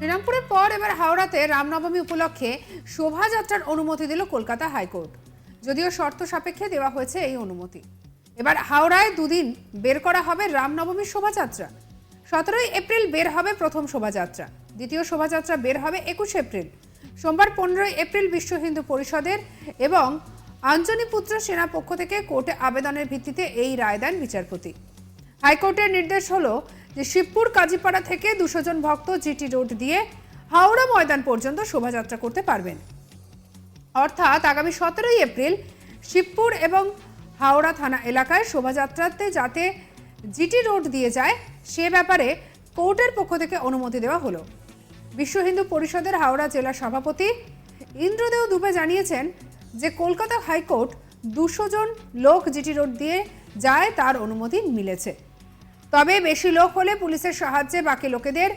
শ্রীরামপুরের পর এবার হাওড়াতে রামনবমী উপলক্ষে শোভাযাত্রার অনুমতি দিল কলকাতা হাইকোর্ট। যদিও শর্ত সাপেক্ষে দেওয়া হয়েছে এই অনুমতি। এবার হাওড়ায় দুদিন বের করা হবে রামনবমীর শোভাযাত্রা। সতেরোই এপ্রিল বের হবে প্রথম শোভাযাত্রা। দ্বিতীয় শোভাযাত্রা বের হবে একুশ এপ্রিল। সোমবার পনেরোই এপ্রিল বিশ্ব হিন্দু পরিষদের এবং আঞ্জনীপুত্র সেনা পক্ষ থেকে কোর্টে আবেদনের ভিত্তিতে এই রায় দেন বিচারপতি। হাইকোর্টের নির্দেশ হলো যে শিবপুর, কাজীপাড়া থেকে দুশো জন ভক্ত জিটি রোড দিয়ে হাওড়া ময়দান পর্যন্ত শোভাযাত্রা করতে পারবেন। অর্থাৎ আগামী সতেরোই এপ্রিল শিবপুর এবং হাওড়া থানা এলাকায় শোভাযাত্রাতে যাতে জিটি রোড দিয়ে যায়, সে ব্যাপারে কোর্টের পক্ষ থেকে অনুমতি দেওয়া হলো। বিশ্ব হিন্দু পরিষদের হাওড়া জেলা সভাপতি ইন্দ্রদেও দুবে জানিয়েছেন যে কলকাতা হাইকোর্ট দুশো জন লোক জিটি রোড দিয়ে যায়, তার অনুমতি মিলেছে। তবে বেশি লোক হলে পুলিশের সাহায্যে বাকি লোকেদের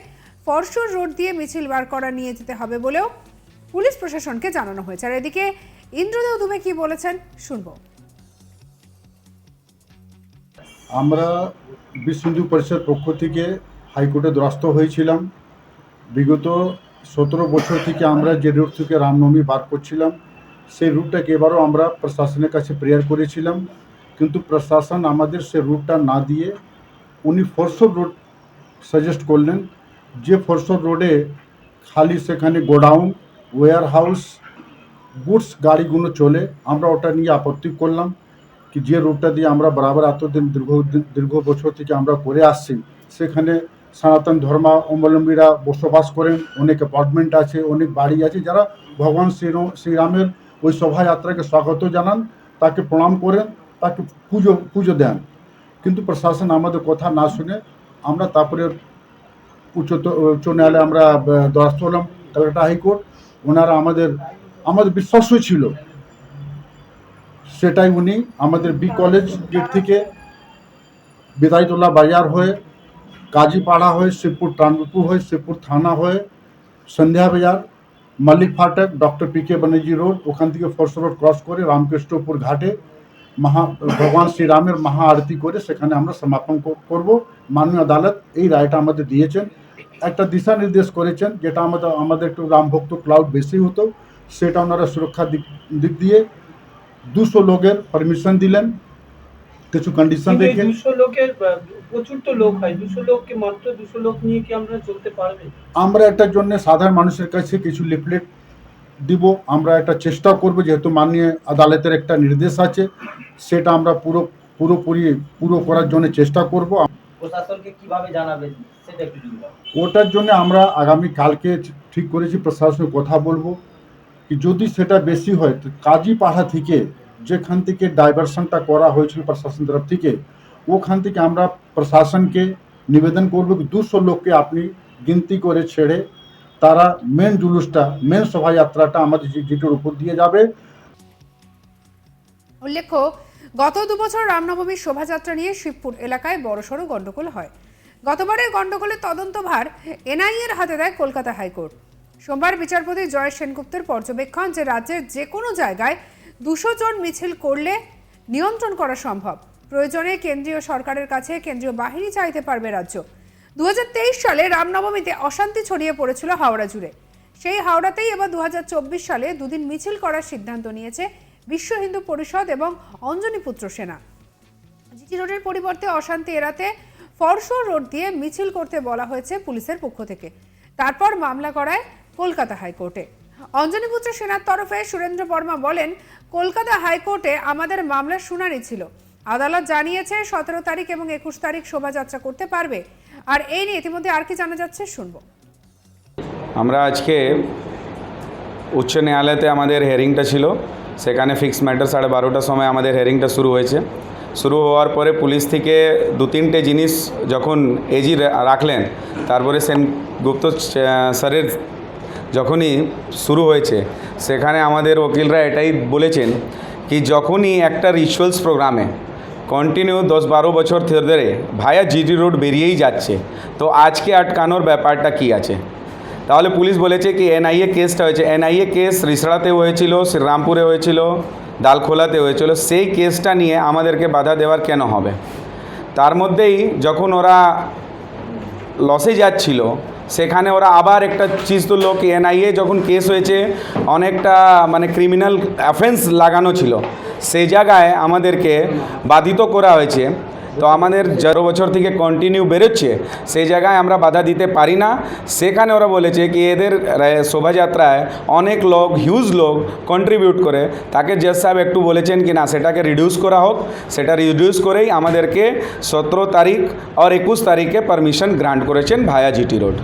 ফরসুর রোড দিয়ে মিছিল বার করা নিয়ে যেতে হবে বলেও পুলিশ প্রশাসনকে জানানো হয়েছে। আর এদিকে ইন্দ্রদেও দুবে কি বলেছেন শুনব। আমরা বিশ্ব হিন্দু পরিষদ পক্ষ থেকে হাইকোর্টে দ্বারস্থ হয়েছিলাম। বিগত সতেরো বছর থেকে আমরা যে রুট থেকে রামনবমী বার করছিলাম, সেই রুটটাকে এবারও আমরা প্রশাসনের কাছে প্রেয়ার করেছিলাম। কিন্তু প্রশাসন আমাদের সে রুটটা না দিয়ে উনি ফোরশোর রোড সাজেস্ট করলেন যে ফোরশোর রোডে খালি সেখানে গোডাউন ওয়ার হাউস গুডস গাড়িগুলো চলে। আমরা ওটা নিয়ে আপত্তি করলাম কি যে রুটটা দিয়ে আমরা বরাবর এতদিন দীর্ঘ দীর্ঘ বছর থেকে আমরা করে আসছি, সেখানে সনাতন ধর্মাবলম্বীরা বসবাস করেন, অনেক অ্যাপার্টমেন্ট আছে, অনেক বাড়ি আছে, যারা ভগবান শ্রীরাম শ্রীরামের ওই শোভাযাত্রাকে স্বাগত জানান, তাকে প্রণাম করেন, তাকে পুজো পুজো দেন। কিন্তু প্রশাসন আমাদের কথা না শুনে আমরা তারপরে উচ্চত উচ্চ ন্যায়ালয়ে আমরা আহ, হলাম। কলকাতা হাইকোর্ট ওনারা আমাদের আমাদের বিশ্বাসই ছিল। সেটাই উনি আমাদের বি কলেজ গেট থেকে বিদায়তলা বাজার হয়ে কাজীপাড়া হয়ে শিবপুর ট্রান্সপুর হয়ে শিবপুর থানা হয়ে Sandhya Bazar Mallick Fatak doctor P K Banerjee road ওখান থেকে ফোর্স রোড ক্রস করে রামকৃষ্ণপুর ঘাটে মহা ভগবান শ্রীরামের মহা আরতি করে সেখানে আমরা সমাপন কর- করব। মাননীয় আদালত এই রায়টা আমাদের দিয়েছেন। একটা দিশা নির্দেশ করেছেন যেটা আমাদের আমাদের একটু রামভক্ত ক্লাউড বেশি হতো সেটা ওনারা সুরক্ষার দিক দিক দিয়ে দুশো লোকের পারমিশন দিলেন। কিছু কন্ডিশন রেখে দুশো লোকের প্রচুর তো লোক হয়। দুশো লোককে মাত্র দুশো লোক নিয়ে কি আমরা চলতে পারবে? আমরা এটার জন্য সাধারণ মানুষের কাছে কিছু লিফলেট দিব আমরা একটা চেষ্টা করব যেহেতু মাননীয় আদালতের একটা নির্দেশ আছে সেটা আমরা পুরো পুরোপুরি পুরো করার জন্য চেষ্টা করব। প্রশাসনকে কীভাবে জানাবেন সেটা একটু যদি বলেন। ওটার জন্য আমরা আগামী কালকে ঠিক করেছি প্রশাসনের কথা বলব। কি যদি সেটা বেশি হয় তো কাজীপাড়া থেকে যেখান থেকে ডাইভারশনটা করা হয়েছিল প্রশাসন তরফ থেকে ওখান থেকে আমরা প্রশাসনকে নিবেদন করব। কি দুশো লোককে আপনি গিনতি করে ছেড়ে তারা মেন জুলুসটা মেন শোভাযাত্রাটা আমাদের জিটির উপর দিয়ে যাবে। উল্লেখ্য, গত দুবছর রামনবমীর শোভাযাত্রা নিয়ে শিবপুর এলাকায় বড়সড় গন্ডগোল হয়। গতবারের গন্ডগোলের তদন্তভার এনআইএর হাতে দেয় কলকাতা হাইকোর্ট। সোমবার বিচারপতি জয় সেনগুপ্তের পর্যবেক্ষণ যে রাজ্যের যে কোনো জায়গায় দুশো জন মিছিল করলে নিয়ন্ত্রণ করা সম্ভব। প্রয়োজনে কেন্দ্রীয় সরকারের কাছে কেন্দ্রীয় বাহিনী চাইতে পারবে রাজ্য। দু হাজার তেইশ সালে রামনবমীতে অশান্তি ছড়িয়ে পড়েছিল হাওড়া জুড়ে। সেই হাওড়াতেই এবার দু হাজার চব্বিশ সালে দুদিন মিছিল করার সিদ্ধান্ত নিয়েছে বিশ্ব হিন্দু পরিষদ এবং অঞ্জনীপুত্র সেনা। জিটি রোডের পরিবর্তে অশান্তি এড়াতে ফরশোর রোড দিয়ে মিছিল করতে বলা হয়েছে পুলিশের পক্ষ থেকে। তারপর মামলা করায় কলকাতা হাইকোর্টে। অঞ্জনীপুত্র সেনার তরফে সুরেন্দ্র বর্মা বলেন, কলকাতা হাইকোর্টে আমাদের মামলার শুনানি ছিল। আদালত জানিয়েছে সতেরো তারিখ এবং একুশ তারিখ শোভাযাত্রা করতে পারবে। আর এই নিয়ে ইতিমধ্যে আর কি জানা যাচ্ছে শুনব। আমরা আজকে উচ্চ ন্যায়ালয়তে আমাদের হেয়ারিংটা ছিল, সেখানে ফিক্স ম্যাটার সাড়ে বারোটার সময় আমাদের হেয়ারিংটা শুরু হয়েছে। শুরু হওয়ার পরে পুলিশ থেকে দু তিনটে জিনিস যখন এজি রাখলেন, তারপরে সেন গুপ্ত স্যারের যখনই শুরু হয়েছে, সেখানে আমাদের উকিলরা এটাই বলেছেন, কি যখনই একটা রিচুয়ালস প্রোগ্রামে কন্টিনিউ দশ বারো বছর ধরে ভায়া জিটি রোড বেরিয়েই যাচ্ছে। তো আজকে আটকানোর ব্যাপারটা কি আছে? তাহলে পুলিশ বলেছে কি, এনআইএ কেসটা হয়েছে। এনআইএ কেস রিসড়াতে হয়েছিল, শ্রীরামপুরে হয়েছিল দালখোলাতে হয়েছিল। সেই কেসটা নিয়ে আমাদেরকে বাধা দেওয়ার কেন হবে? তার মধ্যেই যখন ওরা লসে যাচ্ছিল সেখানে ওরা আবার একটা চিজ তুললো কি এনআইএ যখন কেস হয়েছে, অনেকটা মানে ক্রিমিনাল অ্যাফেন্স লাগানো ছিল। সেই জায়গায় আমাদেরকে বাধিত করা হয়েছে। তো আমাদের তেরো বছর থেকে কন্টিনিউ বেরোচ্ছে সেই জায়গায় আমরা বাধা দিতে পারি না। সেখানে ওরা বলেছে কি এদের শোভাযাত্রায় অনেক লোক হিউজ লোক কন্ট্রিবিউট করে। তাকে জজ সাহেব একটু বলেছেন কি না, সেটাকে রিডিউস করা হোক। সেটা রিডিউস করেই আমাদেরকে সতেরো তারিখ আর একুশ তারিখে পারমিশন গ্রান্ট করেছেন ভায়া জিটি রোড।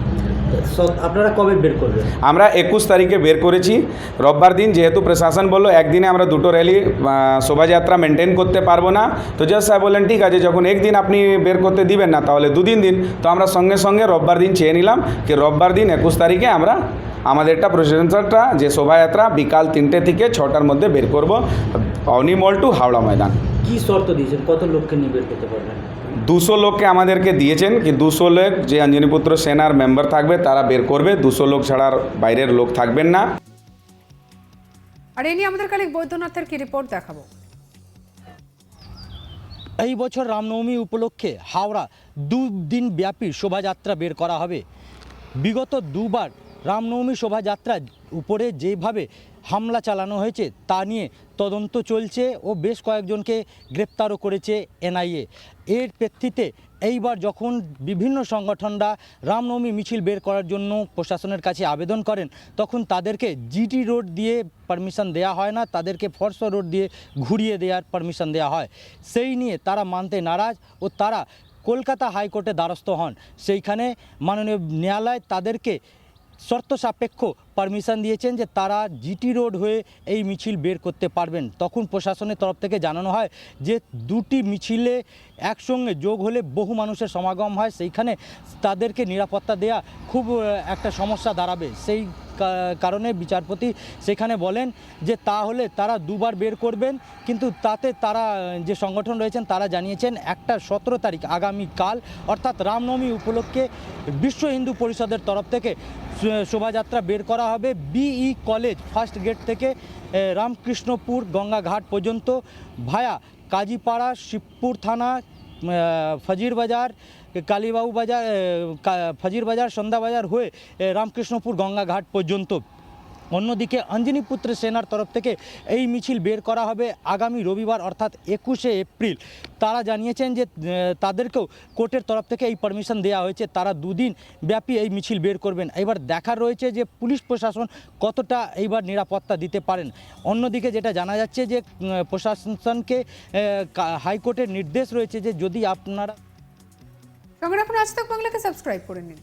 আপনারা কবে বের করবেন? আমরা একুশ তারিখে বের করেছি। রোববার দিন যেহেতু প্রশাসন বলল একদিনে আমরা দুটো র্যালি শোভাযাত্রা মেনটেন করতে পারব না। তো জাজ সাহেব বললেন ঠিক আছে যখন একদিন আপনি বের করতে দিবেন না তাহলে দুদিন দিন। তো আমরা সঙ্গে সঙ্গে রোববার দিন চেয়ে নিলাম কি রোববার দিন একুশ তারিখে আমরা আমাদেরটা প্রসেশনটা যে শোভাযাত্রা বিকাল তিনটে থেকে ছটার মধ্যে বের করব অনি মল টু হাওড়া ময়দান। কি শর্ত দিয়েছেন? কত লোককে নিয়ে বের করতে পারবেন? দুশো লোককে আমাদেরকে দিয়েছেন কি দুশো লোক যে অঞ্জনীপুত্র সেনার মেম্বার থাকবে তারা বের করবে। দুশো লোক ছাড়ার বাইরের লোক থাকবেন না। আর এ নিয়ে আমাদের কালিক বৈদ্যনাথের কি রিপোর্ট দেখাবো? এই বছর রামনবমী উপলক্ষে হাওড়া দুদিন ব্যাপী শোভাযাত্রা বের করা হবে। বিগত দুবার রামনবমী শোভাযাত্রা উপরে যেভাবে হামলা চালানো হয়েছে তা নিয়ে তদন্ত চলছে ও বেশ কয়েকজনকে গ্রেপ্তারও করেছে এনআইএ। এর প্রেক্ষিতে এইবার যখন বিভিন্ন সংগঠনরা রামনবমী মিছিল বের করার জন্য প্রশাসনের কাছে আবেদন করেন, তখন তাদেরকে জিটি রোড দিয়ে পারমিশন দেওয়া হয় না, তাদেরকে ফরস রোড দিয়ে ঘুরিয়ে দেওয়ার পারমিশন দেওয়া হয়। সেই নিয়ে তারা মানতে নারাজ ও তারা কলকাতা হাইকোর্টে দ্বারস্থ হন। সেইখানে মাননীয় ন্যায়ালয় তাদেরকে শর্ত সাপেক্ষ পারমিশন দিয়েছেন যে তারা জিটি রোড হয়ে এই মিছিল বের করতে পারবেন। তখন প্রশাসনের তরফ থেকে জানানো হয় যে দুটি মিছিলে একসঙ্গে যোগ হলে বহু মানুষের সমাগম হয়। সেইখানে তাদেরকে নিরাপত্তা দেয়া খুব একটা সমস্যা দাঁড়াবে। সেই কারণে বিচারপতি সেখানে বলেন যে তাহলে তারা দুবার বের করবেন, কিন্তু তাতে তারা, যে সংগঠন রয়েছেন তারা জানিয়েছেন একটা সতেরো তারিখ আগামীকাল, অর্থাৎ রামনবমী উপলক্ষে বিশ্ব হিন্দু পরিষদের তরফ থেকে শোভাযাত্রা বের করা হবে বিই কলেজ ফার্স্ট গেট থেকে রামকৃষ্ণপুর গঙ্গাঘাট পর্যন্ত ভায়া কাজীপাড়া শিবপুর থানা ফজির বাজার কালীবাবু বাজার ফজির বাজার, সন্ধ্যা বাজার হয়ে রামকৃষ্ণপুর গঙ্গাঘাট পর্যন্ত। অন্যদিকে অঞ্জনী পুত্র সেনার তরফ থেকে এই মিছিল বের করা হবে আগামী রবিবার, অর্থাৎ একুশে এপ্রিল। তারা জানিয়েছেন যে তাদেরকেও কোর্টের তরফ থেকে এই পারমিশন দেওয়া হয়েছে। তারা দুদিন ব্যাপী এই মিছিল বের করবেন। এবার দেখার রয়েছে যে, পুলিশ প্রশাসন কতটা এইবার নিরাপত্তা দিতে পারেন। অন্যদিকে যেটা জানা যাচ্ছে যে প্রশাসনকে হাইকোর্টের নির্দেশ রয়েছে যে, যদি আপনারা সঙ্গে রাখুন আজ তক বাংলাকে সাবস্ক্রাইব করে নিন।